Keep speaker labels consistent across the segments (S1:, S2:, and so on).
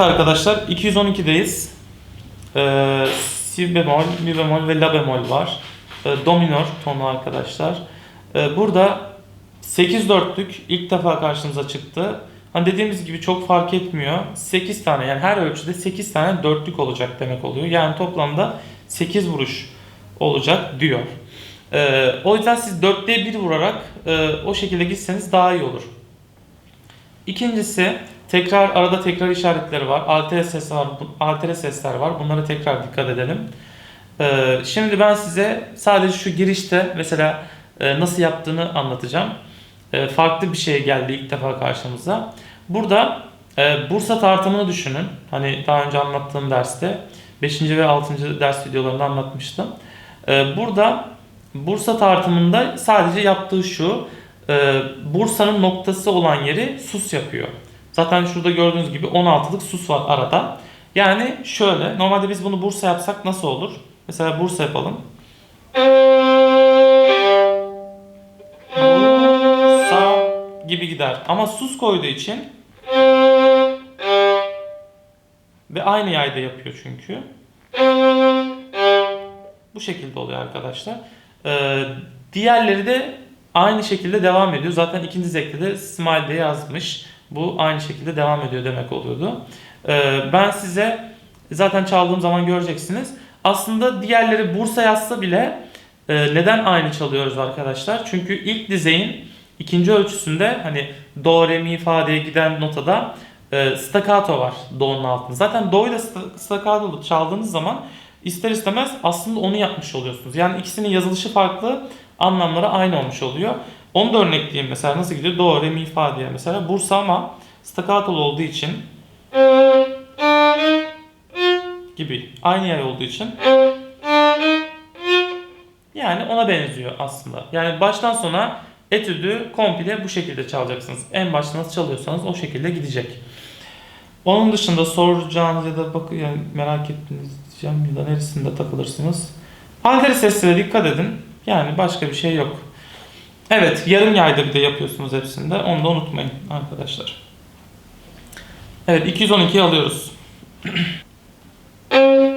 S1: Evet arkadaşlar 212'deyiz. Ee, si bemol, mi bemol ve la bemol var. Ee, do tonu arkadaşlar. Ee, burada 8 dörtlük ilk defa karşımıza çıktı. Hani dediğimiz gibi çok fark etmiyor. 8 tane yani her ölçüde 8 tane dörtlük olacak demek oluyor. Yani toplamda 8 vuruş olacak diyor. Ee, o yüzden siz 4'te 1 vurarak e, o şekilde gitseniz daha iyi olur. İkincisi tekrar arada tekrar işaretleri var. Altere ses var, altere sesler var. Bunlara tekrar dikkat edelim. Ee, şimdi ben size sadece şu girişte mesela e, nasıl yaptığını anlatacağım. E, farklı bir şey geldi ilk defa karşımıza. Burada e, Bursa tartımını düşünün. Hani daha önce anlattığım derste 5. ve 6. ders videolarında anlatmıştım. E, burada Bursa tartımında sadece yaptığı şu. e, Bursa'nın noktası olan yeri sus yapıyor. Zaten şurada gördüğünüz gibi 16'lık sus var arada. Yani şöyle normalde biz bunu Bursa yapsak nasıl olur? Mesela Bursa yapalım. Bursa gibi gider. Ama sus koyduğu için ve aynı yayda yapıyor çünkü. Bu şekilde oluyor arkadaşlar. Ee, diğerleri de aynı şekilde devam ediyor. Zaten ikinci zekte de smile diye yazmış. Bu aynı şekilde devam ediyor demek oluyordu. Ee, ben size zaten çaldığım zaman göreceksiniz. Aslında diğerleri Bursa yazsa bile e, neden aynı çalıyoruz arkadaşlar? Çünkü ilk dizeyin ikinci ölçüsünde hani do, re, mi, fa diye giden notada e, staccato var do'nun altında. Zaten do ile sta- staccato çaldığınız zaman ister istemez aslında onu yapmış oluyorsunuz. Yani ikisinin yazılışı farklı, anlamları aynı olmuş oluyor. Onu da örnekleyeyim mesela nasıl gidiyor? Do, re, mi, fa diye mesela. Bursa ama staccato'lu olduğu için gibi aynı yay olduğu için yani ona benziyor aslında. Yani baştan sona etüdü komple bu şekilde çalacaksınız. En başta nasıl çalıyorsanız o şekilde gidecek. Onun dışında soracağınız ya da bak yani merak ettiğiniz diyeceğim ya da neresinde takılırsınız. Alteri seslere dikkat edin. Yani başka bir şey yok. Evet yarım yayda bir de yapıyorsunuz hepsinde. Onu da unutmayın arkadaşlar. Evet 212'yi alıyoruz.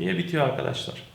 S1: diye bitiyor arkadaşlar.